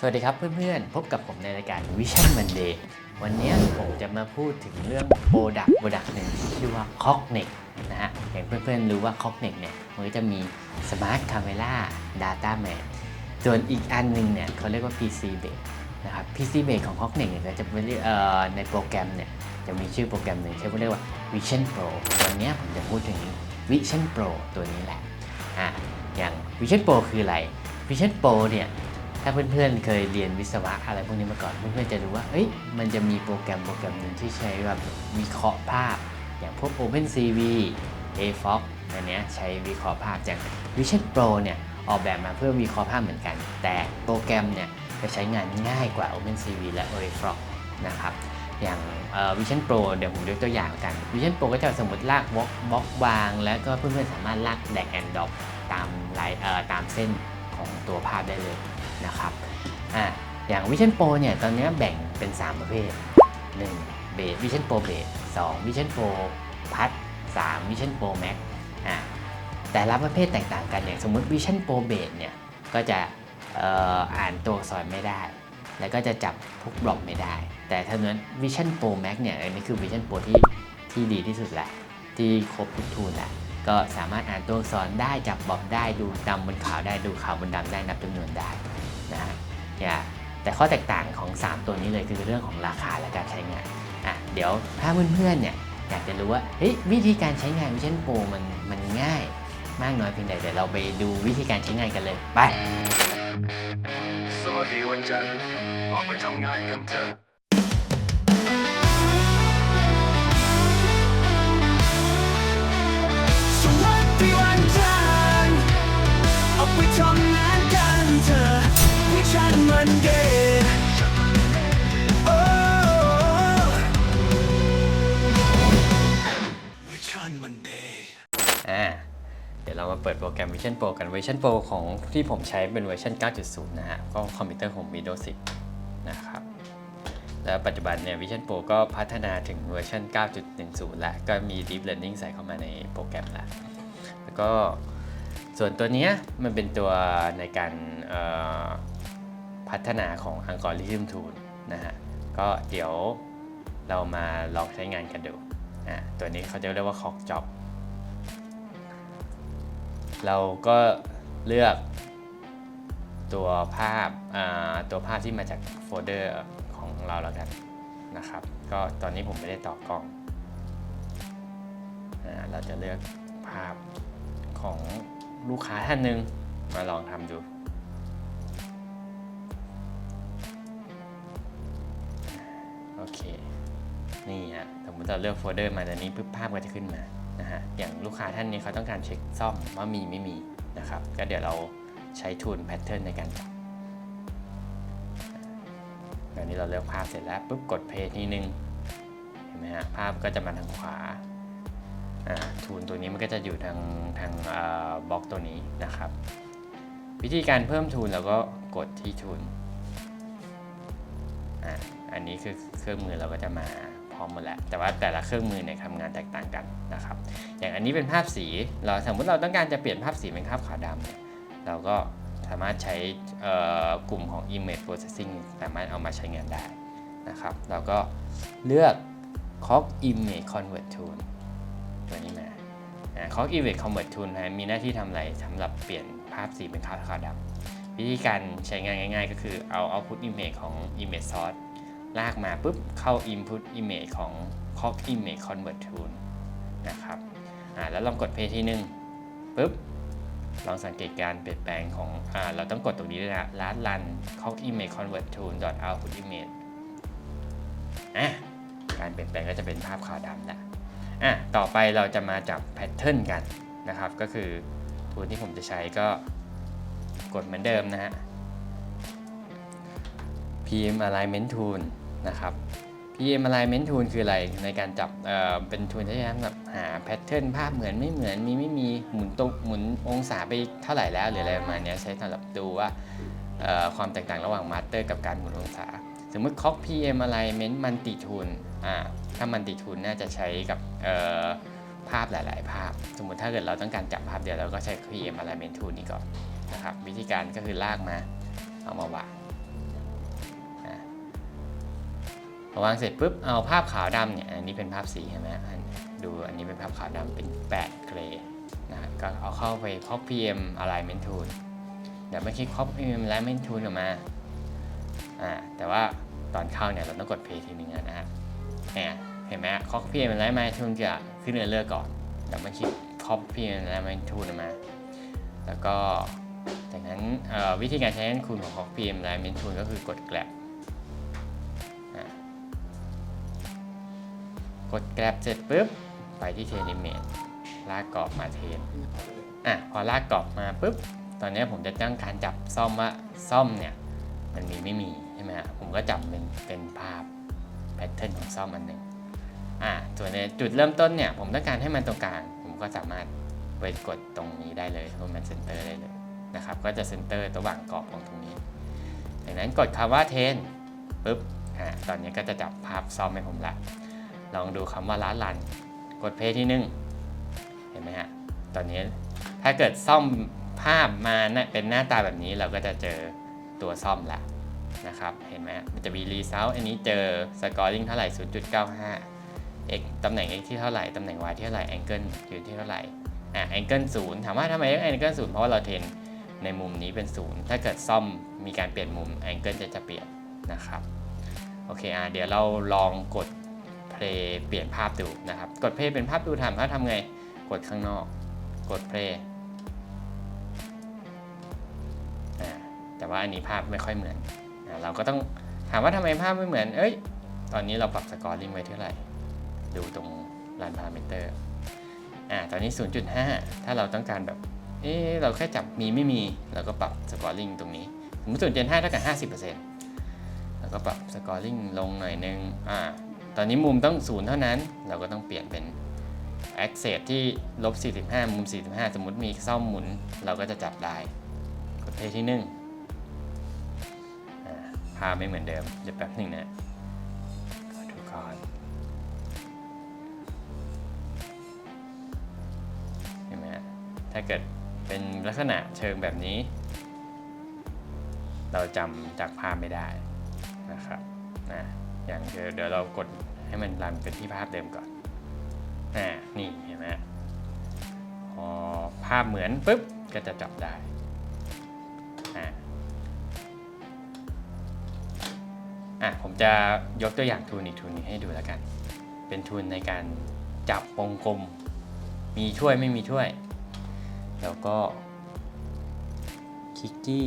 สวัสดีครับเพื่อนๆ พบกับผมในรายการ Vision Monday วันนี้ผมจะมาพูดถึงเรื่อง Product Product หนึ่งที่ชื่อว่า Cognex นะฮะอย่างเพื่อนๆ รู้ว่า Cognex เนี่ยมันก็จะมี Smart Camera Data Man ส่วนอีกอันหนึ่งเนี่ยเขาเรียกว่า PC Base นะครับ PC Base ของ Cognex เนี่ยจะเป็นในโปรแกรมเนี่ยจะมีชื่อโปรแกรมหนึ่งชื่อว่าเรียกว่า Vision Pro วันนี้ผมจะพูดถึง Vision Pro ตัวนี้แหละอะอย่าง Vision Pro คืออะไร Vision Pro เนี่ย ถ้าเพื่อนๆเคยเรียนวิศวะอะไรพวกนี้มาก่อน เพื่อนๆจะรู้ว่าเอ้ยมันจะมีโปรแกรมโปรแกรมหนึ่งที่ใช้แบบวิเคราะห์ภาพ อย่างพวก OpenCV AFOX อันเนี้ยใช้วิเคราะห์ภาพอย่าง Vision Pro เนี่ยออกแบบมาเพื่อวิเคราะห์ภาพเหมือนกัน แต่โปรแกรมเนี่ยจะใช้งานง่ายกว่า OpenCV และ AFOX นะครับอย่าง Vision Pro เดี๋ยวผมยกตัวอย่างกัน Vision Pro ก็จะสมมติลากบล็อกบล็อกวาง แล้วก็เพื่อนๆสามารถลากแดกแอนด์ดอปตามลายตามเส้นของตัวภาพได้เลย นะครับอะอย่าง Vision Pro เนี่ยตอนนี้แบ่งเป็น 3 ประเภท 1. Base Vision Pro Base 2. Vision Pro Plus 3. Vision Pro Max อะแต่ละประเภทแตกต่างกันอย่างสมมุติ Vision Pro Base เนี่ยก็จะอ่ออ่านตัวอักษรไม่ได้ แล้วก็จะจับพวกบล็อกไม่ได้ แต่ถ้านั้น Vision Pro Max เนี่ยอันนี้คือ Vision Pro ที่ที่ดีที่สุดแหละที่ครบทุกทูลแหละก็สามารถอ่านตัวอักษรได้จับบล็อกได้ดูดำบนขาวได้ดูขาวบนดำได้นับจำนวนได้ะอย่าแต่ข้อแตกต่างของ 3 ตัวนี้เลยคือเรื่องของราคาและการใช้งานอะเดี๋ยวถ้าเพื่อนๆเนี่ยอยากจะรู้ว่าเฮ้ยวิธีการใช้งาน Vision Pro มันมันง่ายมากน้อยเพียงใดเดี๋ยวเราไปดูวิธีการใช้งานกันเลยไปสวัสดีวันจันทร์ออกไปทำงานกันเถอะสวัสดีวันจันทร์ออกไปทำงานกันเถอะวิ เดย์โอ้วิชันมันเดย์อ่าเดี๋ยวเรามาเปิดโปรแกรม Vision Pro กัน Vision Pro ของที่ผมใช้เป็นเวอร์ชัน 9.0 นะฮะ ก็คอมพิวเตอร์ของ Windows 10 นะครับ แล้วปัจจุบันเนี่ย Vision Pro ก็พัฒนาถึงเวอร์ชัน 9.10 แล้ว ก็มี Deep Learning ใส่เข้ามาในโปรแกรมแล้ว แล้วก็ส่วนตัวนี้มันเป็นตัวในการ พัฒนาของ Algorithm Tool นะฮะก็เดี๋ยวเรามาลองใช้งานกันดูอ่าตัวนี้เขาจะเรียกว่า Cog Job เราก็เลือกตัวภาพอ่าตัวภาพที่มาจากโฟลเดอร์ของเราแล้วกันนะครับ ก็ตอนนี้ผมไม่ได้ต่อกล้องอ่าเราจะเลือกภาพของลูกค้าท่านหนึ่งมาลองทำดู นี่ฮะสมมติเราเลือกโฟลเดอร์มาตอนนี้ปุ๊บภาพก็จะขึ้นมานะฮะอย่างลูกค้าท่านนี้เขาต้องการเช็คซ่อมว่ามีไม่มีนะครับ ก็เดี๋ยวเราใช้ทูลแพทเทิร์นในการจับตอนนี้เราเลือกภาพเสร็จแล้วปุ๊บกดเพย์ทีนึงเห็นไหมฮะภาพก็จะมาทางขวาทูลตัวนี้มันก็จะอยู่ทางทางบล็อกตัวนี้นะครับ วิธีการเพิ่มทูลเราก็กดที่ทูลอ,อันนี้คือเครื่องมือเราก็จะมา ร้อมหมดแล้ว แต่ว่าแต่ละเครื่องมือเนี่ยทำงานแตกต่างกันนะครับ อย่างอันนี้เป็นภาพสี เราสมมติเราต้องการจะเปลี่ยนภาพสีเป็นภาพขาวดำเนี่ยเราก็สามารถใช้กลุ่มของ image processing สามารถเอามาใช้งานได้นะครับ เราก็เลือก Cog image convert tool ตัวนี้มาอ่า Cog image convert tool นะมีหน้าที่ทำอะไรสำหรับเปลี่ยนภาพสีเป็นขาวขาวดำวิธีการใช้งานง่าย ๆ ก็คือเอา output image ของ image source ลากมาปุ๊บเข้า input image ของ cog image convert tool นะครับอ่าแล้วลองกด play ทีนึงปุ๊บลองสังเกตการเปลี่ยนแปลงของอ่าเราต้องกดตรงนี้ด้วยนะ last run cog image convert tool dot output image อะการเปลี่ยนแปลงก็จะเป็นภาพขาวดำละอะต่อไปเราจะมาจับแพทเทิร์นกันนะครับ ก็คือทูลที่ผมจะใช้ก็กดเหมือนเดิมนะฮะ PM Alignment Tool นะครับ PM Alignment Tool คืออะไรในการจับเอ่อเป็นทูลที่ใช้สำหรับหาแพทเทิร์นภาพเหมือนไม่เหมือนมีไม่มีหมุนตรงหมุนองศาไปเท่าไหร่แล้วหรืออะไรประมาณนี้ใช้สำหรับดูว่าเอ่อความแตกต่างระหว่างมาสเตอร์กับการหมุนองศาสมมติ Cog PM Alignment Multi Tool อ่าถ้า Multi Tool น่าจะใช้กับเอ่อภาพหลาย ๆ ภาพ สมมติถ้าเกิดเราต้องการจับภาพเดียวเราก็ใช้ PM Alignment Tool นี้ก่อนนะครับวิธีการก็คือลากมาเอามาวาง พอวางเสร็จปุ๊บเอาภาพขาวดำเนี่ยอันนี้เป็นภาพสีใช่ไหมอันดูอันนี้เป็นภาพขาวดำเป็น 8 เกรย์นะก็เอาเข้าไป copy m alignment tool เดี๋ยวเมื่อกี้ copy m alignment tool ออกมาอ่าแต่ว่าตอนเข้าเนี่ยเราต้องกด play ทีนึงนะฮะเนี่ยเห็นไหม copy m alignment tool จะขึ้นเรื่อยๆก่อนเดี๋ยวเมื่อกี้ copy m alignment tool ออกมา แล้วก็จากนั้นวิธีการใช้งานคุณของ copy m alignment tool ก็คือกด grab กด grab เสร็จปุ๊บ ไปที่ t ท n i m a t e ลากกรอบมาเทนอะพอลากกรอบมาปุ๊บ ตอนนี้ผมจะตั้งการจับซ่อมว่าซ่อมเนี่ย มันมีไม่มีใช่ไหมฮะผมก็จับเป็นเป็นภาพแพทเทิร์นของซ่อมอันหนึ่งอ่าส่วนในจุดเริ่มต้นเนี่ย ผมต้องการให้มันตรงกลาง ผมก็สามารถไปกดตรงนี้ได้เลยราะมันเซนเตอร์ได้เลยนะครับ ก็จะเซนเตอร์ระหว่างกรอบของตรงนี้จากนั้นกดคำว่าเทนปุ๊บอ่าตอนนี้ก็จะจับภาพซ่อมให้ผมละ ลองดูคำว่าล้านลัน กดเพย์ที่หนึ่งเห็นไหมฮะ ตอนนี้ถ้าเกิดซ่อมภาพมานะเป็นหน้าตาแบบนี้เราก็จะเจอตัวซ่อมละนะครับ เห็นไหมมันจะมีรีเซลอันนี้เจอสกอร์ลิงเท่าไหร่ 0.95 x ตำแหน่ง x ที่เท่าไหร่ ตำแหน่ง y ที่เท่าไหร่แองเกิลอยู่ที่เท่าไหร่ อ่าแองเกิลศูนย์ถามว่าทำไมต้องแองเกิลศูนย์เพราะว่าเราเทนในมุมนี้เป็นศูนย์ถ้าเกิดซ่อมมีการเปลี่ยนมุมแองเกิลจะจะเปลี่ยนนะครับ โอเคอะเดี๋ยวเราลองกด play เปลี่ยนภาพดูนะครับ กด play เป็นภาพดูทำถ้าทำไง กดข้างนอก กด Play แต่ว่าอันนี้ภาพไม่ค่อยเหมือนอเราก็ต้องถามว่าทำไมภาพไม่เหมือน เอ้ย ตอนนี้เราปรับสกอร์ลิงไว้เท่าไหร่ ดูตรงรันพารามิเตอร์ อ่า ตอนนี้ 0.5 ถ้าเราต้องการแบบ เอ๊ะเราแค่จับมีไม่มี เราก็ปรับสกอร์ลิงตรงนี้ สมมติ0.5เท่ากับ 50%แล้วก็ปรับสกอร์ลิงลงหน่อยนึง อ่า ตอนนี้มุมต้องศูนย์เท่านั้น เราก็ต้องเปลี่ยนเป็น access ที่ลบ 45 มุม 45 สมมติมีซ่อมหมุน เราก็จะจับได้ กดเพย์ที่หนึ่งอ่าภาพไม่เหมือนเดิมเดี๋ยวแป๊บหนึ่งนะดูก่อนเห็นไหมฮะถ้าเกิดเป็นลักษณะเชิงแบบนี้ เราจำจากภาพไม่ได้นะครับนะ อย่างเดี๋ยวเดี๋ยวเรากดให้มันรันเป็นที่ภาพเดิมก่อนอ่านี่เห็นไหมพอภาพเหมือนปุ๊บก็จะจับได้อ่าอะผมจะยกตัวอย่างทูนอีกทูนนึงให้ดูแล้วกัน เป็นทูนในการจับวงกลม มีช่วยไม่มีช่วย แล้วก็คลิกที่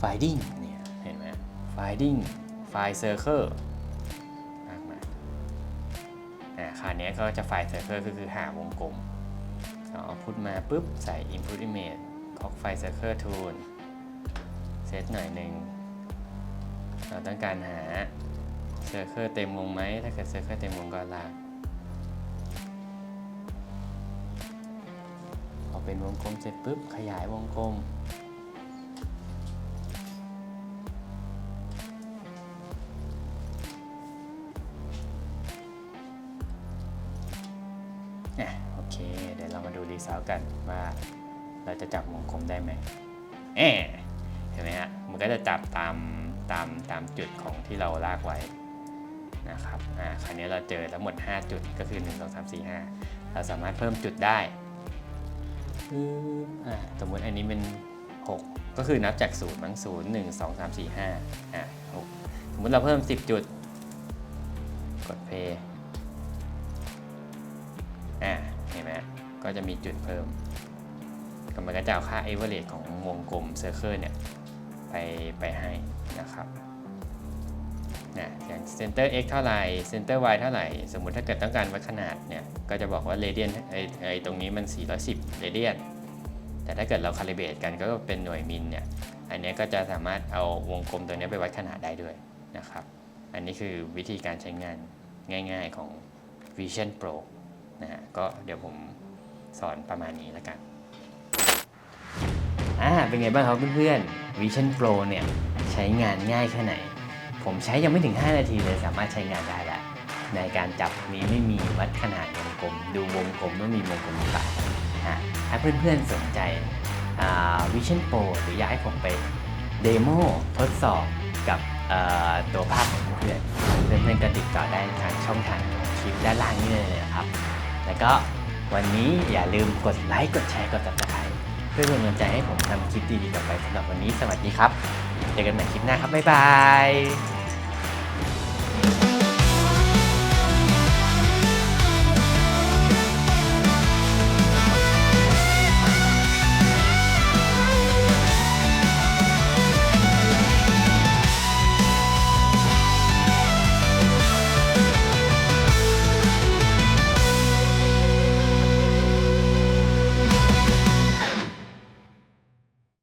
finding finding file circle มากมายอ่าคราวนี้ก็จะ file circle ก็คือหาวงกลมเอาพุทมาปุ๊บ ใส่ input image คอก file circle tool เซตหน่อยหนึ่งเราต้องการหา circle เต็มวงไหม ถ้าเกิด circle เต็มวงก็ลากพอเป็นวงกลมเสร็จปุ๊บ ขยายวงกลม ไหมเอเห็นไหมฮะมันก็จะจับตามตามตามจุดของที่เราลากไว้นะครับอ่าคราวนี้เราเจอทั้งหมด 5 จุดก็คือ 1 2 3 4 5 เราสามารถเพิ่มจุดได้ปึ๊บอ่าสมมติอันนี้เป็น 6 ก็คือนับจาก0มั้ง0 1 2 3 4 5อะ6สมมติเราเพิ่ม 10 จุด กด play อ่าเห็นไหมก็จะมีจุดเพิ่ม มันก็จะเอาค่า average ของวงกลม circle เนี่ยไปไปให้นะครับนะอย่าง center x เท่าไหร่ center y เท่าไหร่ สมมุติถ้าเกิดต้องการวัดขนาดเนี่ยก็จะบอกว่า radian ไอไอตรงนี้มัน 410 radian แต่ถ้าเกิดเรา calibrate กันก็เป็นหน่วยมิลเนี่ยอันนี้ก็จะสามารถเอาวงกลมตัวนี้ไปวัดขนาดได้ด้วยนะครับ อันนี้คือวิธีการใช้งานง่ายๆของ Vision Pro นะฮะก็เดี๋ยวผมสอนประมาณนี้แล้วกัน อ่าเป็นไงบ้างครับเพื่อนๆ Vision Pro เนี่ยใช้งานง่ายแค่ไหน ผมใช้ยังไม่ถึง 5 นาทีเลยสามารถใช้งานได้แล้ว ในการจับมีไม่มีวัดขนาดวงกลม ดูวงกลมว่ามีวงกลมหรือเปล่าอะถ้าเพื่อนๆสนใจ Vision Pro หรืออยากให้ผมไปเดโมทดสอบกับตัวภาพของเพื่อนเพื่อนๆก็ติดต่อได้ทางช่องทางคลิปด้านล่างนี้เลยนะครับ แล้วก็วันนี้อย่าลืมกดไลค์กดแชร์กด subscribe เพื่อเป็นกำลังใจให้ผมทำคลิปดีๆต่อไปสำหรับวันนี้สวัสดีครับ เจอกันใหม่คลิปหน้าครับ บ๊ายบาย